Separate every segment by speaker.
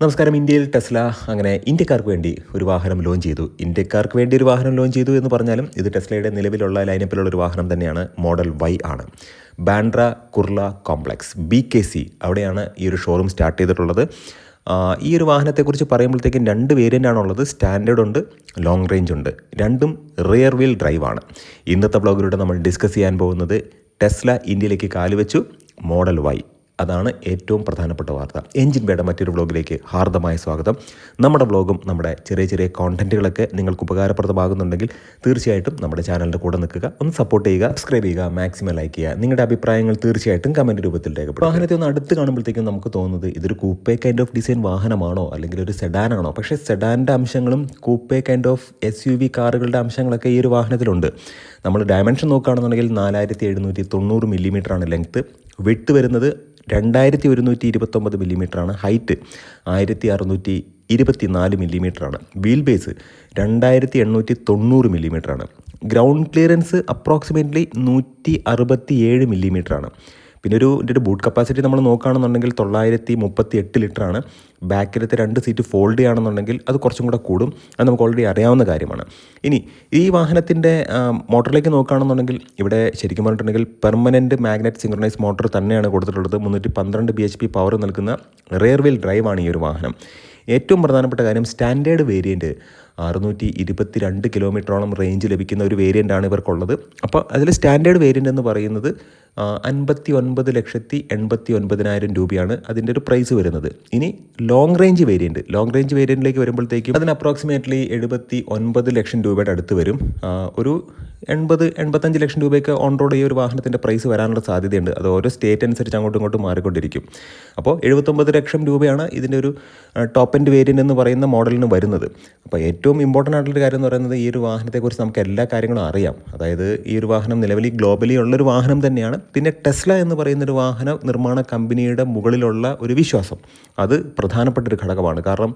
Speaker 1: നമസ്കാരം. ഇന്ത്യയിൽ ടെസ്ല അങ്ങനെ ഇന്ത്യക്കാർക്ക് വേണ്ടി ഒരു വാഹനം ലോഞ്ച് ചെയ്തു. ഇന്ത്യക്കാർക്ക് വേണ്ടി ഒരു വാഹനം ലോഞ്ച് ചെയ്തു എന്ന് പറഞ്ഞാലും ഇത് ടെസ്ലയുടെ നിലവിലുള്ള ലൈനപ്പിലുള്ള ഒരു വാഹനം തന്നെയാണ്. മോഡൽ വൈ ആണ്. Bandra Kurla complex B K C അവിടെയാണ് ഈ ഒരു ഷോറൂം സ്റ്റാർട്ട് ചെയ്തിട്ടുള്ളത്. ഈ ഒരു വാഹനത്തെക്കുറിച്ച് പറയുമ്പോഴത്തേക്കും രണ്ട് വേരിയന്റ് ആണുള്ളത്. സ്റ്റാൻഡേർഡ് ഉണ്ട് ലോങ് റേഞ്ച് ഉണ്ട്. രണ്ടും റിയർ വീൽ ഡ്രൈവാണ് ഇന്നത്തെ ബ്ലോഗിലൂടെ നമ്മൾ ഡിസ്കസ് ചെയ്യാൻ പോകുന്നത് ടെസ്ല ഇന്ത്യയിലേക്ക് കാലുവെച്ചു മോഡൽ വൈ അതാണ് ഏറ്റവും പ്രധാനപ്പെട്ട വാർത്ത. എഞ്ചിൻ ബേയുടെ മറ്റൊരു വ്ളോഗിലേക്ക് ഹാർദമായ സ്വാഗതം. നമ്മുടെ വ്ളോഗും നമ്മുടെ ചെറിയ ചെറിയ കോണ്ടന്റുകളൊക്കെ നിങ്ങൾക്ക് ഉപകാരപ്രദമാകുന്നുണ്ടെങ്കിൽ തീർച്ചയായിട്ടും നമ്മുടെ ചാനലിന്റെ കൂടെ നിൽക്കുക. ഒന്ന് സപ്പോർട്ട് ചെയ്യുക സബ്സ്ക്രൈബ് ചെയ്യുക മാക്സിമം ലൈക്ക് ചെയ്യുക. നിങ്ങളുടെ അഭിപ്രായങ്ങൾ തീർച്ചയായിട്ടും കമന്റ് രൂപത്തിൽ രേഖപ്പെടുത്തുക. വാഹനത്തെ ഒന്ന് അടുത്ത് കാണുമ്പോഴത്തേക്കും നമുക്ക് തോന്നുന്നത് ഇതൊരു കൂപ്പേ കൈൻഡ് ഓഫ് ഡിസൈൻ വാഹനമാണോ അല്ലെങ്കിൽ ഒരു സെഡാനാണോ പക്ഷേ സെഡാന്റെ അംശങ്ങളും coupe kind of S U V കാറുകളുടെ അംശങ്ങളൊക്കെ ഈ ഒരു വാഹനത്തിലുണ്ട്. നമ്മൾ ഡയമെൻഷൻ നോക്കുകയാണെന്നുണ്ടെങ്കിൽ നാലായിരത്തി എഴുന്നൂറ്റി തൊണ്ണൂറ് മില്ലിമീറ്ററാണ് ലെങ്ത്ത് വെട്ട് വരുന്നത് രണ്ടായിരത്തി ഒരുന്നൂറ്റി ഇരുപത്തൊമ്പത് മില്ലിമീറ്ററാണ് ഹൈറ്റ് ആയിരത്തി അറുന്നൂറ്റി ഇരുപത്തി നാല് മില്ലിമീറ്ററാണ്. വീൽ ബേസ് രണ്ടായിരത്തി എണ്ണൂറ്റി തൊണ്ണൂറ് മില്ലിമീറ്ററാണ്. ഗ്രൗണ്ട് ക്ലിയറൻസ് അപ്രോക്സിമേറ്റ്ലി നൂറ്റി അറുപത്തി ഏഴ് മില്ലിമീറ്ററാണ്. പിന്നെ ഒരു ഇതിന്റെ ബൂട്ട് കപ്പാസിറ്റി നമ്മൾ നോക്കുകയാണെന്നുണ്ടെങ്കിൽ തൊള്ളായിരത്തി മുപ്പത്തി എട്ട് ലിറ്ററാണ്. ബാക്കിലത്തെ രണ്ട് സീറ്റ് ഫോൾഡ് ചെയ്യുകയാണെന്നുണ്ടെങ്കിൽ അത് കുറച്ചും കൂടെ കൂടും. അത് നമുക്ക് ഓൾറെഡി അറിയാവുന്ന കാര്യമാണ്. ഇനി ഈ വാഹനത്തിന്റെ മോട്ടറിലേക്ക് നോക്കുകയാണെന്നുണ്ടെങ്കിൽ ഇവിടെ ശരിക്കും പറഞ്ഞിട്ടുണ്ടെങ്കിൽ പെർമനന്റ് മാഗ്നറ്റ് സിങ്ക്രണൈസ് മോട്ടോർ തന്നെയാണ് കൊടുത്തിട്ടുള്ളത്. മുന്നൂറ്റി പന്ത്രണ്ട് ബി എച്ച് പി പവർ നൽകുന്ന റെയർ വീൽ ഡ്രൈവാണ് ഈ ഒരു വാഹനം. ഏറ്റവും പ്രധാനപ്പെട്ട കാര്യം സ്റ്റാൻഡേർഡ് വേരിയന്റ് അറുന്നൂറ്റി ഇരുപത്തി രണ്ട് കിലോമീറ്ററോളം റേഞ്ച് ലഭിക്കുന്ന ഒരു വേരിയന്റാണ് ഇവർക്കുള്ളത്. അപ്പോൾ അതിൽ സ്റ്റാൻഡേർഡ് വേരിയന്റ് എന്ന് പറയുന്നത് അൻപത്തി ഒൻപത് ലക്ഷത്തി എൺപത്തി ഒൻപതിനായിരം രൂപയാണ് അതിന്റെ ഒരു പ്രൈസ് വരുന്നത്. ഇനി long range variant long range വേരിയന്റിലേക്ക് വരുമ്പോഴത്തേക്കും അതിന് അപ്രോക്സിമേറ്റ്ലി എഴുപത്തി ഒൻപത് ലക്ഷം രൂപയുടെ അടുത്ത് വരും. ഒരു എൺപത് എൺപത്തഞ്ച് ലക്ഷം രൂപയൊക്കെ ഓൺ റോഡ് ഈ ഒരു വാഹനത്തിന്റെ പ്രൈസ് വരാനുള്ള സാധ്യതയുണ്ട്. അത് ഓരോ സ്റ്റേറ്റ് അനുസരിച്ച് അങ്ങോട്ടും ഇങ്ങോട്ടും മാറിക്കൊണ്ടിരിക്കും. അപ്പോൾ എഴുപത്തൊമ്പത് ലക്ഷം രൂപയാണ് ഇതിന്റെ ഒരു ടോപ്പ് എൻഡ് വേരിയന്റ് എന്ന് പറയുന്ന മോഡലിന് വരുന്നത്. അപ്പോൾ ഏറ്റവും ഇമ്പോർട്ടന്റ് ആയിട്ടുള്ള ഒരു കാര്യം എന്ന് പറയുന്നത് ഈ ഒരു വാഹനത്തെക്കുറിച്ച് നമുക്ക് എല്ലാ കാര്യങ്ങളും അറിയാം. അതായത് ഈ ഒരു വാഹനം നിലവിൽ ഗ്ലോബലി ഉള്ളൊരു വാഹനം തന്നെയാണ്. പിന്നെ ടെസ്ല എന്ന് പറയുന്ന ഒരു വാഹന നിർമ്മാണ കമ്പനിയുടെ മുകളിലുള്ള ഒരു വിശ്വാസം. അത് പ്രധാനപ്പെട്ട ഒരു ഘടകമാണ്. കാരണം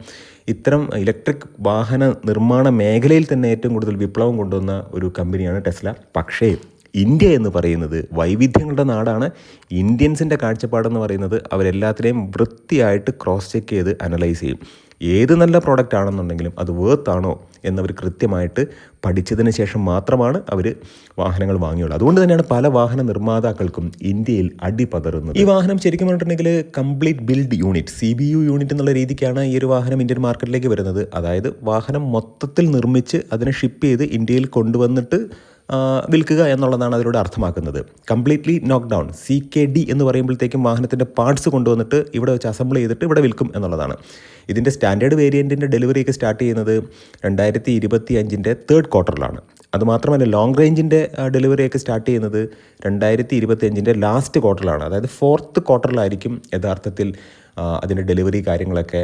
Speaker 1: ഇത്തരം ഇലക്ട്രിക് വാഹന നിർമ്മാണ മേഖലയിൽ തന്നെ ഏറ്റവും കൂടുതൽ വിപ്ലവം കൊണ്ടുവന്ന ഒരു കമ്പനിയാണ് ടെസ്ല. പക്ഷേ ഇന്ത്യ എന്ന് പറയുന്നത് വൈവിധ്യങ്ങളുടെ നാടാണ്. ഇന്ത്യൻസിന്റെ കാഴ്ചപ്പാടെന്ന് പറയുന്നത് അവരെല്ലാത്തിനെയും വൃത്തിയായിട്ട് ക്രോസ് ചെക്ക് ചെയ്ത് അനലൈസ് ചെയ്യും. ഏത് നല്ല പ്രോഡക്റ്റ് ആണെന്നുണ്ടെങ്കിലും അത് വേർത്ത് ആണോ എന്നവർ കൃത്യമായിട്ട് പഠിച്ചതിന് ശേഷം മാത്രമാണ് അവർ വാഹനങ്ങൾ വാങ്ങിയുള്ളത് അതുകൊണ്ട് തന്നെയാണ് പല വാഹന നിർമ്മാതാക്കൾക്കും ഇന്ത്യയിൽ അടിപതറുന്നത്. ഈ വാഹനം ശരിക്കും പറഞ്ഞിട്ടുണ്ടെങ്കിൽ complete build unit C B U unit എന്നുള്ള രീതിക്കാണ് ഈ ഒരു വാഹനം ഇന്ത്യൻ മാർക്കറ്റിലേക്ക് വരുന്നത്. അതായത് വാഹനം മൊത്തത്തിൽ നിർമ്മിച്ച് അതിനെ ഷിപ്പ് ചെയ്ത് ഇന്ത്യയിൽ കൊണ്ടുവന്നിട്ട് വിൽക്കുക എന്നുള്ളതാണ് അതിലൂടെ അർത്ഥമാക്കുന്നത്. കംപ്ലീറ്റ്ലി നോക്ക് ഡൗൺ സി കെ ഡി എന്ന് പറയുമ്പോഴത്തേക്കും വാഹനത്തിന്റെ പാർട്സ് കൊണ്ടുവന്നിട്ട് ഇവിടെ വെച്ച് അസംബിൾ ചെയ്തിട്ട് ഇവിടെ വിൽക്കും എന്നുള്ളതാണ്. ഇതിന്റെ സ്റ്റാൻഡേർഡ് വേരിയന്റിന്റെ ഡെലിവറിയൊക്കെ സ്റ്റാർട്ട് ചെയ്യുന്നത് രണ്ടായിരത്തി ഇരുപത്തി അഞ്ചിന്റെ തേർഡ് ക്വാർട്ടറിലാണ് അതുമാത്രമല്ല ലോങ് റേഞ്ചിന്റെ ഡെലിവറിയൊക്കെ സ്റ്റാർട്ട് ചെയ്യുന്നത് രണ്ടായിരത്തി ഇരുപത്തി അഞ്ചിന്റെ ലാസ്റ്റ് ക്വാർട്ടറിലാണ് അതായത് ഫോർത്ത് ക്വാർട്ടറിലായിരിക്കും യഥാർത്ഥത്തിൽ അതിന്റെ ഡെലിവറി കാര്യങ്ങളൊക്കെ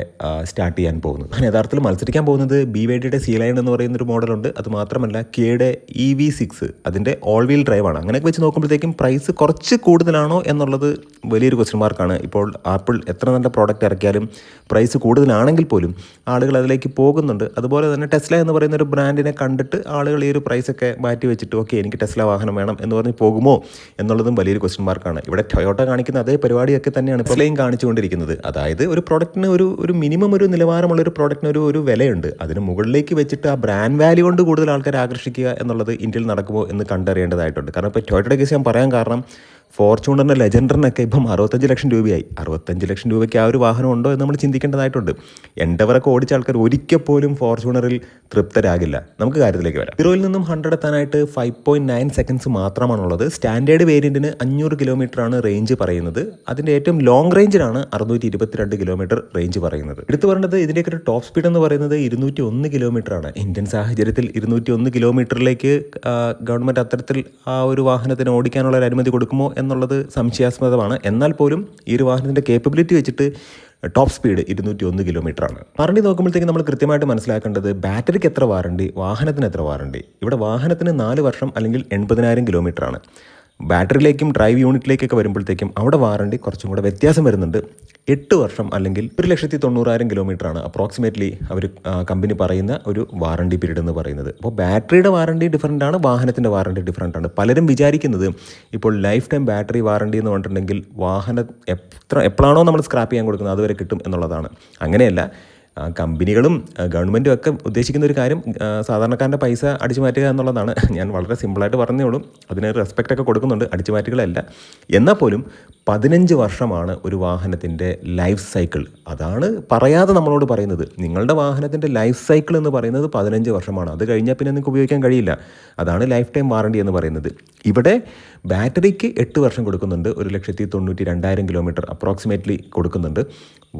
Speaker 1: സ്റ്റാർട്ട് ചെയ്യാൻ പോകുന്നത്. അങ്ങനെ യഥാർത്ഥത്തിൽ മത്സരിക്കാൻ പോകുന്നത് ബി വൈ ഡിയുടെ സി ലൈൻ എന്ന് പറയുന്നൊരു മോഡലുണ്ട്. അത് മാത്രമല്ല കെയുടെ ഇ വി സിക്സ് അതിന്റെ ഓൾ വീൽ ഡ്രൈവാണ് അങ്ങനെയൊക്കെ വെച്ച് നോക്കുമ്പോഴത്തേക്കും പ്രൈസ് കുറച്ച് കൂടുതലാണോ എന്നുള്ളത് വലിയൊരു ക്വസ്റ്റ്യൻ മാർക്കാണ് ഇപ്പോൾ ആപ്പിൾ എത്ര നല്ല പ്രോഡക്റ്റ് ഇറക്കിയാലും പ്രൈസ് കൂടുതലാണെങ്കിൽ പോലും ആളുകൾ അതിലേക്ക് പോകുന്നുണ്ട്. അതുപോലെ തന്നെ ടെസ്ല എന്ന് പറയുന്ന ഒരു ബ്രാൻഡിനെ കണ്ടിട്ട് ആളുകൾ ഈ ഒരു പ്രൈസൊക്കെ മാറ്റി വെച്ചിട്ട് ഓക്കെ എനിക്ക് ടെസ്ല വാഹനം വേണം എന്ന് പറഞ്ഞ് പോകുമോ എന്നുള്ളതും വലിയൊരു ക്വസ്റ്റ്യൻ മാർക്കാണ് ഇവിടെ ടൊയോട്ട കാണിക്കുന്ന അതേ പരിപാടിയൊക്കെ തന്നെയാണ് ഇപ്പോഴേയും കാണിച്ചുകൊണ്ടിരിക്കുന്നത്. അതായത് ഒരു പ്രോഡക്റ്റിന് ഒരു ഒരു മിനിമം ഒരു നിലവാരമുള്ള ഒരു പ്രോഡക്റ്റിന് ഒരു ഒരു വിലയുണ്ട്. അതിന് മുകളിലേക്ക് വെച്ചിട്ട് ആ ബ്രാൻഡ് വാല്യൂ കൊണ്ട് കൂടുതൽ ആൾക്കാരെ ആകർഷിക്കുക എന്നുള്ളത് ഇന്ത്യയിൽ നടക്കുമോ എന്ന് കണ്ടറിയേണ്ടതായിട്ടുണ്ട്. കാരണം ഇപ്പോൾ ടൊയോട്ടയുടെ കേസ് ഞാൻ പറയാൻ കാരണം ഫോർച്യൂണറിന്റെ ലെജൻഡറിനൊക്കെ ഇപ്പം അറുപത്തഞ്ച് ലക്ഷം രൂപയായി. അറുപത്തഞ്ച് ലക്ഷം രൂപയ്ക്ക് ആ ഒരു വാഹനം ഉണ്ടോ എന്ന് നമ്മൾ ചിന്തിക്കേണ്ടതായിട്ടുണ്ട്. എൻഡവറൊക്കെ ഓടിച്ച ആൾക്കാർ ഒരിക്കൽ പോലും ഫോർച്യൂണറിൽ തൃപ്തരാകില്ല. നമുക്ക് കാര്യത്തിലേക്ക് വരാം. ഹീറോയിൽ നിന്നും ഹൺഡ്രഡ് എത്താനായിട്ട് ഫൈവ് പോയിന്റ് നയൻ സെക്കൻഡ്സ് മാത്രമാണുള്ളത്. സ്റ്റാൻഡേർഡ് വേരിയന്റിന് അഞ്ഞൂറ് കിലോമീറ്ററാണ് റേഞ്ച് പറയുന്നത്. അതിന്റെ ഏറ്റവും ലോങ് റേഞ്ചിലാണ് അറുന്നൂറ്റി ഇരുപത്തിരണ്ട് കിലോമീറ്റർ റേഞ്ച് പറയുന്നത്. എടുത്തു പറഞ്ഞത് ഇതിന്റെയൊക്കെ ഒരു ടോപ്പ് സ്പീഡ് എന്ന് പറയുന്നത് ഇരുന്നൂറ്റി ഒന്ന് കിലോമീറ്ററാണ് ഇന്ത്യൻ സാഹചര്യത്തിൽ ഇരുന്നൂറ്റി ഒന്ന് കിലോമീറ്ററിലേക്ക് ഗവൺമെന്റ് അത്തരത്തിൽ ആ ഒരു വാഹനത്തിന് ഓടിക്കാനുള്ള ഒരു അനുമതി കൊടുക്കുമോ എന്നുള്ളത് സംശയാസ്പദമാണ്. എന്നാൽ പോലും ഈ ഒരു വാഹനത്തിന്റെ കേപ്പബിലിറ്റി വെച്ചിട്ട് ടോപ്പ് സ്പീഡ് ഇരുന്നൂറ്റി ഒന്ന് കിലോമീറ്റർ ആണ്. വാറണ്ടി നോക്കുമ്പോഴത്തേക്ക് നമ്മൾ കൃത്യമായിട്ട് മനസ്സിലാക്കേണ്ടത് ബാറ്ററിക്ക് എത്ര വാറണ്ടി വാഹനത്തിന് എത്ര വാറണ്ടി ഇവിടെ വാഹനത്തിന് നാല് വർഷം അല്ലെങ്കിൽ എൺപതിനായിരം കിലോമീറ്റർ ആണ്. ബാറ്ററിയിലേക്കും ഡ്രൈവ് യൂണിറ്റിലേക്കൊക്കെ വരുമ്പോഴത്തേക്കും അവിടെ വാറണ്ടി കുറച്ചും കൂടെ വ്യത്യാസം വരുന്നുണ്ട്. എട്ട് വർഷം അല്ലെങ്കിൽ ഒരു ലക്ഷത്തി തൊണ്ണൂറായിരം കിലോമീറ്ററാണ് അപ്രോക്സിമേറ്റ്ലി അവർ കമ്പനി പറയുന്ന ഒരു വാറണ്ടി പീരീഡ് എന്ന് പറയുന്നത്. അപ്പോൾ ബാറ്ററിയുടെ വാറണ്ടി ഡിഫറന്റ് ആണ് വാഹനത്തിന്റെ വാറണ്ടി ഡിഫറന്റ് ആണ്. പലരും വിചാരിക്കുന്നത് ഇപ്പോൾ ലൈഫ് ടൈം ബാറ്ററി വാറണ്ടി എന്ന് പറഞ്ഞിട്ടുണ്ടെങ്കിൽ വാഹനം എത്ര എപ്പോഴാണോ നമ്മൾ സ്ക്രാപ്പ് ചെയ്യാൻ കൊടുക്കുന്നത് അതുവരെ കിട്ടും എന്നുള്ളതാണ്. അങ്ങനെയല്ല കമ്പനികളും ഗവൺമെന്റും ഒക്കെ ഉദ്ദേശിക്കുന്ന ഒരു കാര്യം സാധാരണക്കാരന്റെ പൈസ അടിച്ചു മാറ്റുക എന്നുള്ളതാണ്. ഞാൻ വളരെ സിമ്പിളായിട്ട് ഉള്ളൂ. അതിന് റെസ്പെക്റ്റ് ഒക്കെ കൊടുക്കുന്നുണ്ട്. അടിച്ചു മാറ്റുകളല്ല എന്നാൽ പോലും പതിനഞ്ച് വർഷമാണ് ഒരു വാഹനത്തിന്റെ ലൈഫ് സൈക്കിൾ അതാണ് പറയാതെ നമ്മളോട് പറയുന്നത്. നിങ്ങളുടെ വാഹനത്തിന്റെ ലൈഫ് സൈക്കിൾ എന്ന് പറയുന്നത് പതിനഞ്ച് വർഷമാണ്. അത് കഴിഞ്ഞാൽ പിന്നെ നിങ്ങൾക്ക് ഉപയോഗിക്കാൻ കഴിയില്ല. അതാണ് ലൈഫ് ടൈം വാറണ്ടി എന്ന് പറയുന്നത്. ഇവിടെ ബാറ്ററിക്ക് എട്ട് വർഷം കൊടുക്കുന്നുണ്ട്. ഒരു ലക്ഷത്തി തൊണ്ണൂറ്റി രണ്ടായിരം കിലോമീറ്റർ അപ്രോക്സിമേറ്റ്ലി കൊടുക്കുന്നുണ്ട്.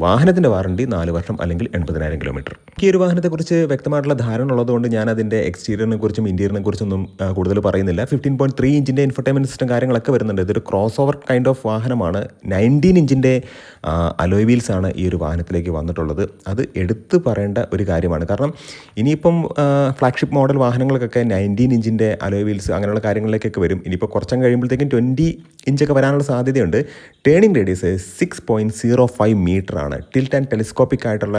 Speaker 1: വാഹനത്തിന്റെ വാറണ്ടി നാല് വർഷം അല്ലെങ്കിൽ എൺപതിനായിരം കിലോമീറ്റർ. ഈ ഒരു വാഹനത്തെക്കുറിച്ച് വ്യക്തമായിട്ടുള്ള ധാരണ ഉള്ളതുകൊണ്ട് ഞാൻ അതിന്റെ എക്സ്റ്റീരിയറിനെ കുറിച്ചും ഇന്റീരിയറിനെ കുറിച്ചൊന്നും കൂടുതൽ പറയുന്നില്ല. ഫിഫ്റ്റീൻ പോയിന്റ് ത്രീ ഇഞ്ചിന്റെ ഇൻഫർടൈൻമെന്റ് സിസ്റ്റം കാര്യങ്ങളൊക്കെ വരുന്നുണ്ട്. ഇതൊരു ക്രോസ് ഓവർ കൈൻഡ് ഓഫ് വാഹനമാണ് നയന്റീൻ ഇഞ്ചിന്റെ അലോയ് വീൽസ് ആണ് ഈ ഒരു വാഹനത്തിലേക്ക് വന്നിട്ടുള്ളത്. അത് എടുത്തു പറയേണ്ട ഒരു കാര്യമാണ്. കാരണം ഇനിയിപ്പം ഫ്ലാഗ്ഷിപ്പ് മോഡൽ വാഹനങ്ങൾക്കൊക്കെ നയന്റീൻ ഇഞ്ചിന്റെ അലോയ് വീൽസ് അങ്ങനെയുള്ള കാര്യങ്ങളിലേക്കൊക്കെ വരും. ഇനിയിപ്പോൾ കുറച്ചും കഴിയുമ്പോഴത്തേക്കും ട്വന്റി ഇഞ്ചൊക്കെ വരാനുള്ള സാധ്യതയുണ്ട്. Turning radius six point zero five metre ആണ് ടിൽറ്റ് ആൻഡ് ടെലിസ്കോപ്പിക് ആയിട്ടുള്ള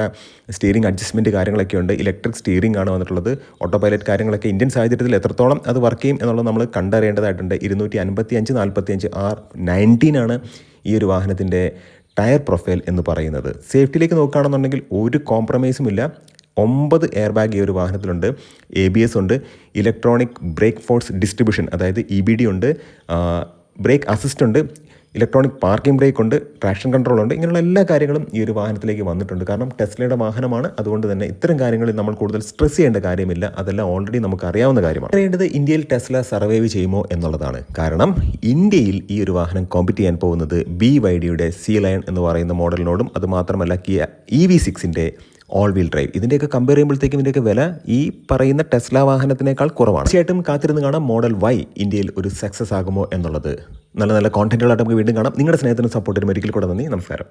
Speaker 1: സ്റ്റീറിംഗ് അഡ്ജസ്റ്റ്മെന്റ് കാര്യങ്ങളൊക്കെ ഉണ്ട്. ഇലക്ട്രിക് സ്റ്റീറിംഗ് ആണ് വന്നിട്ടുള്ളത്. ഓട്ടോ പൈലറ്റ് കാര്യങ്ങളൊക്കെ ഇന്ത്യൻ സാഹചര്യത്തിൽ എത്രത്തോളം അത് വർക്ക് ചെയ്യും എന്നുള്ളത് നമ്മൾ കണ്ടറിയേണ്ടതായിട്ടുണ്ട്. ഇരുന്നൂറ്റി അൻപത്തി അഞ്ച് നാൽപ്പത്തി അഞ്ച് ആർ നയന്റീൻ ആണ് ഈ ഒരു വാഹനത്തിന്റെ ടയർ പ്രൊഫൈൽ എന്ന് പറയുന്നത്. സേഫ്റ്റിയിലേക്ക് നോക്കുകയാണെന്നുണ്ടെങ്കിൽ ഒരു കോംപ്രമൈസും ഇല്ല. ഒമ്പത് എയർ ബാഗ് ഈ ഒരു വാഹനത്തിലുണ്ട്. എ ബി എസ് ഉണ്ട്. ഇലക്ട്രോണിക് ബ്രേക്ക് ഫോഴ്സ് ഡിസ്ട്രിബ്യൂഷൻ അതായത് ഇ ബി ഡി ഉണ്ട്. ബ്രേക്ക് അസിസ്റ്റ് ഉണ്ട്. ഇലക്ട്രോണിക് പാർക്കിംഗ് ബ്രേക്ക് ഉണ്ട്. ട്രാക്ഷൻ കൺട്രോൾ ഉണ്ട്. ഇങ്ങനെയുള്ള എല്ലാ കാര്യങ്ങളും ഈ ഒരു വാഹനത്തിലേക്ക് വന്നിട്ടുണ്ട്. കാരണം ടെസ്ലയുടെ വാഹനമാണ്. അതുകൊണ്ട് തന്നെ ഇത്തരം കാര്യങ്ങളിൽ നമ്മൾ കൂടുതൽ സ്ട്രെസ് ചെയ്യേണ്ട കാര്യമില്ല. അതെല്ലാം ഓൾറെഡി നമുക്ക് അറിയാവുന്ന കാര്യമാണ്. അറിയേണ്ടത് ഇന്ത്യയിൽ ടെസ്ല സർവൈവ് ചെയ്യുമോ എന്നുള്ളതാണ്. കാരണം ഇന്ത്യയിൽ ഈ ഒരു വാഹനം കോമ്പറ്റ് ചെയ്യാൻ പോകുന്നത് ബി വൈ ഡിയുടെ സി ലയൺ എന്ന് പറയുന്ന മോഡലിനോടും അതുമാത്രമല്ല കിയ ഇ വി സിക്സിന്റെ ഓൾ വീൽ ഡ്രൈവ് ഇതിന്റെയൊക്കെ കമ്പയർ ചെയ്യുമ്പോഴത്തേക്കും ഇതിന്റെയൊക്കെ വില ഈ പറയുന്ന ടെസ്ല വാഹനത്തിനേക്കാൾ കുറവാണ്. തീർച്ചയായിട്ടും കാത്തിരുന്ന് കാണാം മോഡൽ വൈ ഇന്ത്യയിൽ ഒരു സക്സസ് ആകുമോ എന്നുള്ളത്. നല്ല നല്ല കോണ്ടന്റുകളായിട്ട് നമുക്ക് വീണ്ടും കാണാം. നിങ്ങളുടെ സ്നേഹത്തിനും സപ്പോർട്ടിനും ഒരിക്കൽ കൂടെ നന്ദി. നമസ്കാരം.